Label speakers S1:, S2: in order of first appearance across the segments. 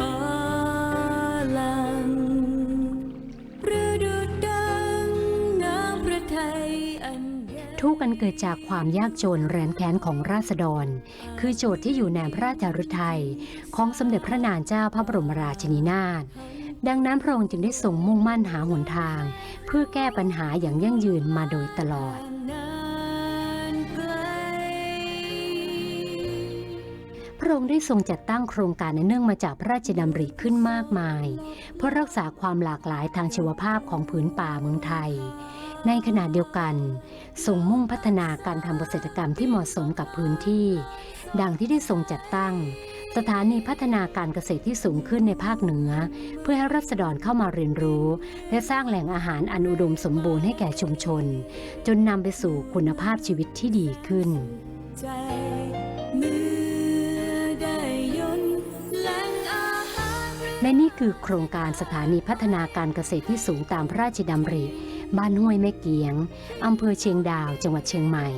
S1: จะลมลาจากฟ้าลังฤดูดังน้ำพระทัยอันยาว
S2: ทุกข์กันเกิดจากความยากจนแรนแค้นของราษฎร คือโจทย์ที่อยู่ในพระราชฤทัยของสมเด็จพระนางเจ้าพระบรมราชินีนาถดังนั้นพระองค์จึงได้ทรงมุ่งมั่นหาหนทาง เพื่อแก้ปัญหาอย่างยั่งยืนมาโดยตลอด
S1: นาน
S2: ระองค์ได้ทรงจัดตั้งโครงการอันเนื่องมาจากพระราชดำริขึ้นมากมาย เพื่อรักษาความหลากหลายทางชีวภาพของผืนป่าเมืองไทย ในขณะเดียวกันทรงมุ่งพัฒนาการทำเกษตรกรรมที่เหมาะสมกับพื้นที่ ดังที่ได้ทรงจัดตั้ง สถานีพัฒนาการเกษตรที่สูงขึ้นในภาคเหนือ เพื่อให้รัษฎรเข้ามาเรียนรู้ และสร้างแหล่งอาหารอันอุดมสมบูรณ์ให้แก่ชุมชน จนนำไปสู่คุณภาพชีวิตที่ดีขึ้น
S1: ใจมือ และ
S2: นี่คือโครงการสถานีพัฒนาการเกษตรที่สูงตามพระราชดำริ บ้านห้วยแม่เกียง อำเภอเชียงดาว จังหวัดเชียงใหม่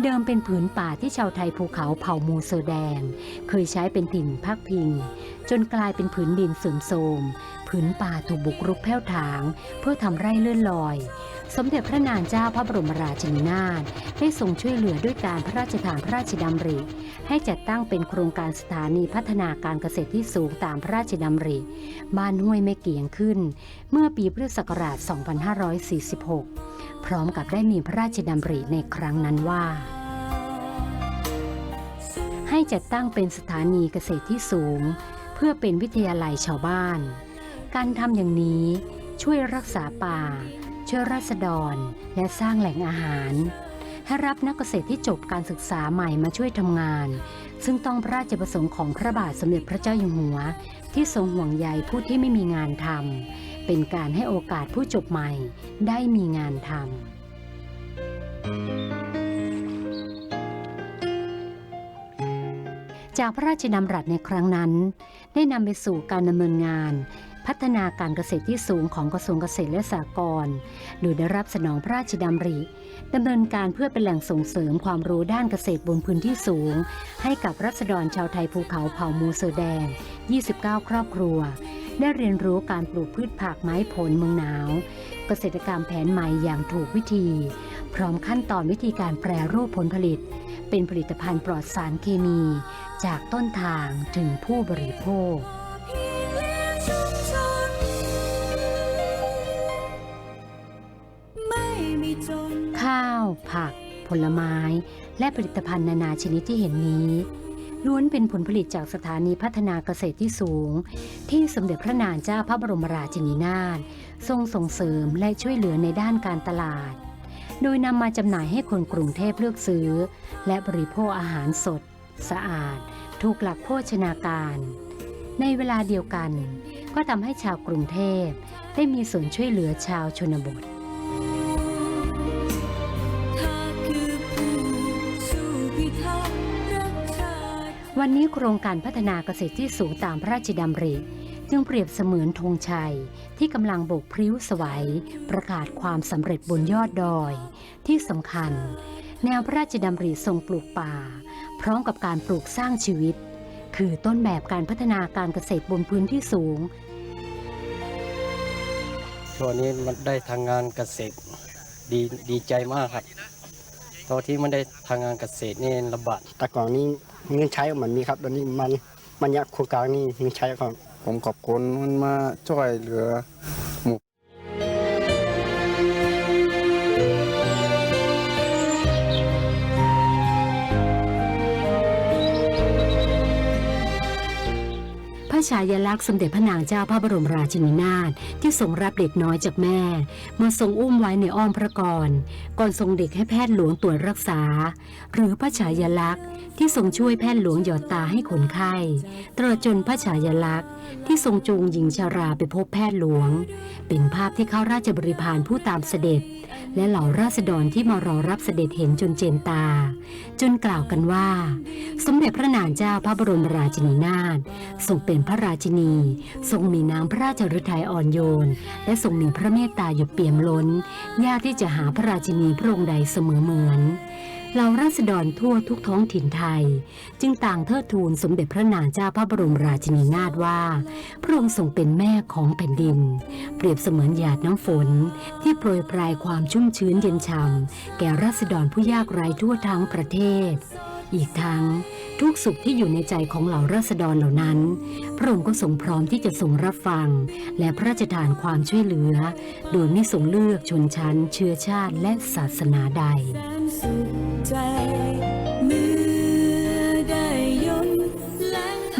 S2: เดิมเป็นผืนป่าที่ชาวไทยภูเขาเผ่ามูเซอแดง เคยใช้เป็นถิ่นพักพิง จนกลายเป็นผืนดินเสื่อมโทรมผืนป่าถูกบุกรุกแผ่วถาง เพื่อทำไร่เลื่อนลอย สมเด็จพระนางเจ้าพระบรมราชินีนาถได้ทรงช่วยเหลือด้วยการพระราชทานพระราชดำริ ให้จัดตั้งเป็นโครงการสถานีพัฒนาการเกษตรที่สูงตามพระราชดำริ บ้านห้วยแม่เกียงขึ้น เมื่อปีพุทธศักราช 2546 พร้อมกับได้มีพระราชดำริในครั้งนั้นว่า ให้จัดตั้งเป็นสถานีเกษตรที่สูง เพื่อเป็นวิทยาลัยชาวบ้าน การทำอย่างนี้ช่วยรักษาป่า ช่วยราษฎร และสร้างแหล่งอาหารให้รับนักเกษตรที่จบการศึกษาใหม่มาช่วยทำงาน ซึ่งต้องพระราชประสงค์ของพระบาทสมเด็จพระเจ้าอยู่หัว ที่ทรงห่วงใยผู้ที่ไม่มีงานทำ เป็นการให้โอกาสผู้จบใหม่ได้มีงานทำ จากพระราชดำรัสในครั้งนั้น ได้นำไปสู่การดำเนินงานพัฒนาการเกษตรที่สูงของกระทรวงเกษตรและสหกรณ์โดยได้รับสนองพระราชดำริดำเนินการเพื่อเป็นแหล่งส่งเสริมความรู้ด้านเกษตรบนพื้นที่สูง ให้กับรัษฎรชาวไทยภูเขาเผ่ามูเซอร์แดง 29 ครอบครัว ได้เรียนรู้การปลูกพืชผักไม้ผลเมืองหนาว เกษตรกรรมแผนใหม่อย่างถูกวิธี พร้อมขั้นตอนวิธีการแปรรูปผลผลิต เป็นผลิตภัณฑ์ปลอดสารเคมี จากต้นทางถึงผู้บริโภคข้าว ผัก ผลไม้ และผลิตภัณฑ์นานาชนิดที่เห็นนี้ ล้วนเป็นผลผลิตจากสถานีพัฒนาเกษตรที่สูง ที่สมเด็จพระนางเจ้าพระบรมราชินีนาถทรงส่งเสริมและช่วยเหลือในด้านการตลาด โดยนำมาจำหน่ายให้คนกรุงเทพเลือกซื้อ และบริโภคอาหารสด สะอาด ถูกหลักโภชนาการ ในเวลาเดียวกัน ก็ทำให้ชาวกรุงเทพได้มีส่วนช่วยเหลือชาวชนบท วันนี้โครงการพัฒนาเกษตรที่สูงตามพระราชดำริ จึงเปรียบเสมือนธงชัย ที่กำลังโบกพริ้วสวัย ประกาศความสำเร็จบนยอดดอย ที่สำคัญ แนวพระราชดำริทรงปลูกป่า พร้อมกับการปลูกสร้างชีวิต คือต้นแบบการพัฒนาการเกษตรบนพื้นที่สูง
S3: ช่วงนี้มันได้ทางงานเกษตรดีดีใจมากครับ ตอนที่มันได้ทางงานเกษตรนี่ระบาด
S4: แต่ก่อนนี้เงินใช้มันมีครับตอนนี้มันมันยากโครงการนี้เงินใช้ครับ
S5: ผมขอบคุณมันมาช่วยเหลือ
S2: พระฉายาลักษณ์สมเด็จพระนางเจ้าพระบรมราชินีนาถที่ทรงรับเด็กน้อยจากแม่ มาทรงอุ้มไว้ในอ้อมพระกรก่อนทรงเด็กให้แพทย์หลวงตรวจรักษา หรือพระฉายาลักษณ์ที่ทรงช่วยแพทย์หลวงหยอดตาให้คนไข้ตลอดจนพระฉายาลักษณ์ที่ทรงจูงหญิงชาราไปพบแพทย์หลวง เป็นภาพที่เข้าราชบริพารผู้ตามเสด็จ และเหล่าราษฎรที่มารอรับเสด็จเห็นจนเจนตา จนกล่าวกันว่า สมเด็จพระนางเจ้าพระบรมราชินีนาถทรงเป็นพระราชินี ทรงมีน้ำพระราชฤทัยอ่อนโยน และทรงมีพระเมตตาอยู่เปี่ยมล้น ยากที่จะหาพระราชินีพระองค์ใดเสมอเหมือนเหล่าราษฎรทั่วทุกท้องถิ่นไทย จึงต่างเทิดทูนสมเด็จพระนางเจ้าพระบรมราชินีนาถว่า พระองค์ทรงเป็นแม่ของแผ่นดิน เปรียบเสมือนหยาดน้ำฝน ที่โปรยปลายความชุ่มชื้นเย็นช่ำแก่ราษฎรผู้ยากไร้ทั่วทั้งประเทศ อีกทั้ง ทุกสุขที่อยู่ในใจของเหล่าราษฎรเหล่านั้น พระองค์ก็ทรงพร้อมที่จะทรงรับฟัง และพระราชทานความช่วยเหลือ โดยไม่ทรงเลือกชนชั้น เชื้อชาติและศาสนาใด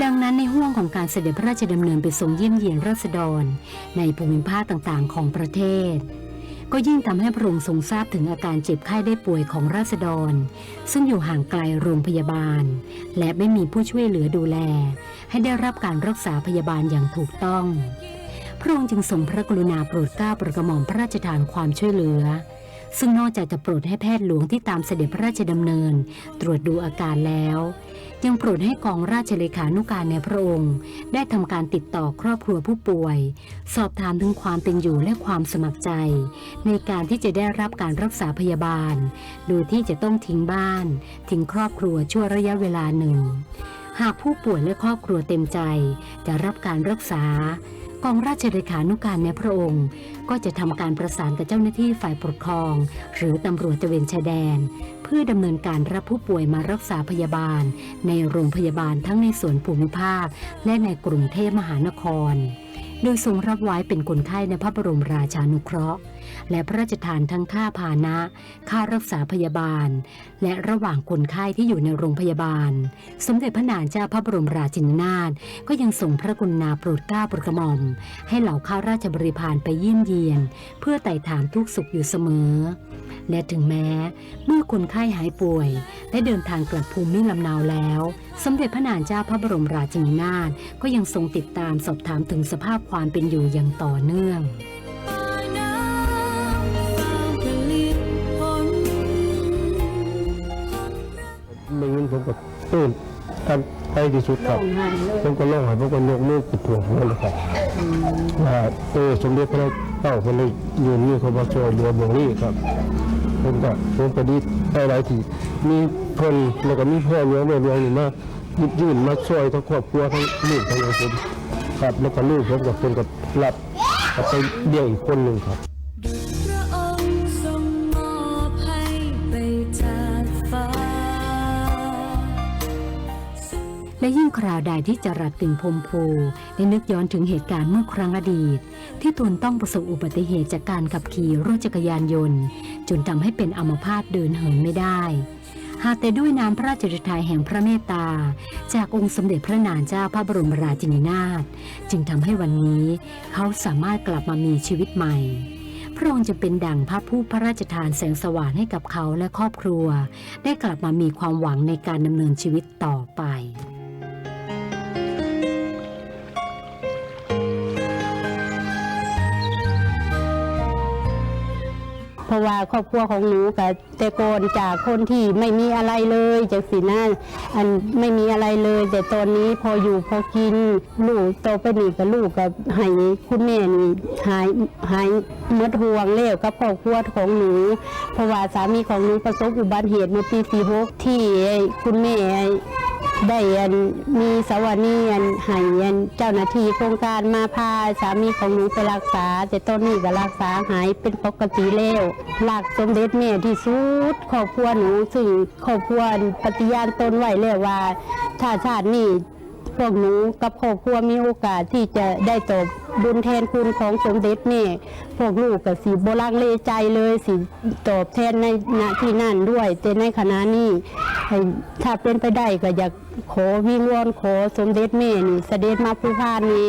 S1: ดั
S2: งนั้นในห่วงของการเสด็จพระราชดำเนินไปทรงเยี่ยมเยียนราษฎร ในภูมิภาคต่างๆ ของประเทศ ก็ยิ่งทำให้พระองค์ทรงทราบถึงอาการเจ็บไข้ได้ป่วยของราษฎร ซึ่งอยู่ห่างไกลโรงพยาบาล และไม่มีผู้ช่วยเหลือดูแล ให้ได้รับการรักษาพยาบาลอย่างถูกต้อง พระองค์จึงทรงพระกรุณาโปรดเกล้าโปรดกระหม่อมพระราชทานความช่วยเหลือ ซึ่งนอกจากจะโปรดให้แพทย์หลวงที่ตามเสด็จพระราชดำเนิน ตรวจดูอาการแล้ว ยังโปรดให้กองราชเลขานุการในพระองค์ ได้ทำการติดต่อครอบครัวผู้ป่วย สอบถามถึงความเป็นอยู่และความสมัครใจ ในการที่จะได้รับการรักษาพยาบาล โดยที่จะต้องทิ้งบ้าน ทิ้งครอบครัวชั่วระยะเวลาหนึ่ง หากผู้ป่วยและครอบครัวเต็มใจจะรับการรักษา กองราชเลขานุการในพระองค์ ก็จะทำการประสานกับเจ้าหน้าที่ฝ่ายปกครอง หรือตำรวจตะเวนชายแดน เพื่อดำเนินการรับผู้ป่วยมารักษาพยาบาล ในโรงพยาบาลทั้งในส่วนภูมิภาค และในกรุงเทพมหานคร โดยทรงรับไว้เป็นคนไข้ในพระบรมราชานุเคราะห์ และพระราชทานทั้งค่าพานะ ค่ารักษาพยาบาล และระหว่างคนไข้ที่อยู่ในโรงพยาบาล สมเด็จพระนางเจ้าพระบรมราชินีนาถก็ยังส่งพระกุณาโปรดเกล้าโปรดกระหม่อม ให้เหล่าข้าราชบริพารไปเยี่ยมเยียน เพื่อไต่ถามทุกสุขอยู่เสมอ และถึงแม้เมื่อคนไข้หายป่วยและเดินทางกลับภูมิลำเนาแล้ว สมเด็จพระนางเจ้าพระบรมราชินีนาถก็ยังทรงติดตามสอบถามถึงสภาพความเป็นอยู่อย่างต่อเนื่อง
S6: ทันไปที่สุดครับผมก็ร้องไห้ผมก็ยกมือปิดถ่วงผมเลยครับว่าเออสมเด็จพระเจ้าคนเลยยืนนี่เขามาช่วยเหลือวงนี้ครับผมก็ผมก็ดีได้หลายที่มีเพิ่นแล้วก็มีพ่อเลี้ยงแม่เลี้ยงนี่มาหยิบยื่นมาช่วยทั้งครอบครัวทั้งลูกทั้งอะไรผมครับแล้วก็ลูกผมกับคนกับรับกับไปเลี้ยงอีกคนหนึ่งครับ
S2: และยิ่งคราวใดที่จรัสกึ่งพรมโพได้นึกย้อนถึงเหตุการณ์เมื่อครั้งอดีต ที่ตนต้องประสบอุบัติเหตุจากการขับขี่รถจักรยานยนต์ จนทำให้เป็นอัมพาตเดินเหินไม่ได้ หากแต่ด้วยน้ำพระราชฤทัยแห่งพระเมตตา จากองค์สมเด็จพระนางเจ้าพระบรมราชินีนาถจึงทำให้วันนี้เขาสามารถกลับมามีชีวิตใหม่พระองค์จะเป็นดั่งพระผู้พระราชทานแสงสว่างให้กับเขาและครอบครัว ได้กลับมามีความหวังในการดำเนินชีวิตต่อไป
S7: ราะว่าครอบครัวของหนูกับแต่ก่อนจากคนที่ไม่มีอะไรเลยจากสีหน้าอันไม่มีอะไรเลย แต่ตอนนี้พออยู่พอกินลูกโตไปนี่กับลูกกับให้คุณแม่นี่หายหายมดห่วงแล้วกับครอบครัวของหนูเพราะว่าสามีของหนูประสบอุบัติเหตุเมื่อปี46ที่คุณแม่ ได้อันมีสวานีอันให้อันเจ้าหน้าที่โครงการมาพาสามีของหนูไปรักษา แต่ต้นนี้ก็รักษาหายเป็นปกติแล้วหลักสมเด็จแม่ที่สุดครอบครัวหนูซึ่งครอบครัวปฏิญาณตนไว้แล้วว่าถ้าชาตินี้ พวกหนูกับครอบครัวมีโอกาสที่จะได้ตอบบุญแทนคุณของสมเด็จนี่ พวกลูกกับสีโบราณเลใจเลยสีตอบแทนในณที่นั่นด้วย แต่ในขณะนี้ถ้าเป็นไปได้ก็อยากขอวิงวอนขอสมเด็จแม่นี่เสด็จมาผู้พานนี้